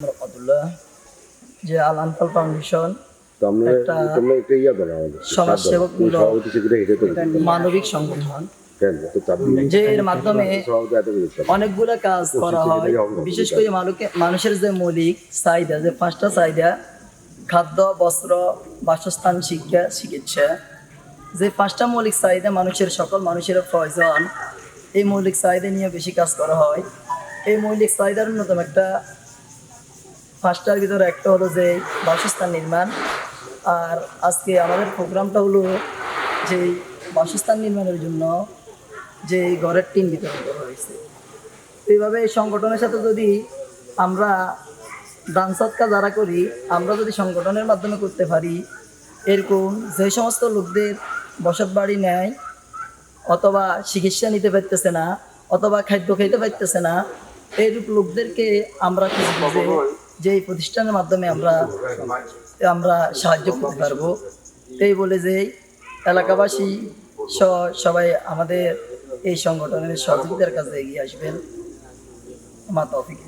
রহমতুল্লাহ যে আল আনফাল ফাউন্ডেশন মানবিক সংগঠন। যে এর মাধ্যমে। অনেকগুলো কাজ করা হয়। বিশেষ করে মানুষের যে মৌলিক চাহিদা যে পাঁচটা চাহিদা খাদ্য বস্ত্র বাসস্থান শিক্ষা চিকিৎসা যে পাঁচটা মৌলিক চাহিদা মানুষের সকল মানুষের প্রয়োজন এই মৌলিক চাহিদা নিয়ে বেশি কাজ করা হয়। এই মৌলিক চাহিদার অন্যতম একটা পাঁচটার ভিতরে একটা হলো যে বাসস্থান নির্মাণ, আর আজকে আমাদের প্রোগ্রামটা হলো যে বাসস্থান নির্মাণের জন্য যে ঘরের টিন বিতরণ করা হয়েছে। এইভাবে এই সংগঠনের সাথে যদি আমরা দান যারা করি, আমরা যদি সংগঠনের মাধ্যমে করতে পারি, এরকম যে সমস্ত লোকদের বসত বাড়ি নেয়, অথবা চিকিৎসা নিতে পারতেছে না, অথবা খাদ্য খেতে পারতেছে না, এইরূপ লোকদেরকে আমরা কিছু যে এই প্রতিষ্ঠানের মাধ্যমে আমরা আমরা সাহায্য করতে পারব। এই বলে যে এলাকাবাসী সবাই আমাদের এই সংগঠনের সহযোগিতার কাছে এগিয়ে আসবেন। আমার তফিক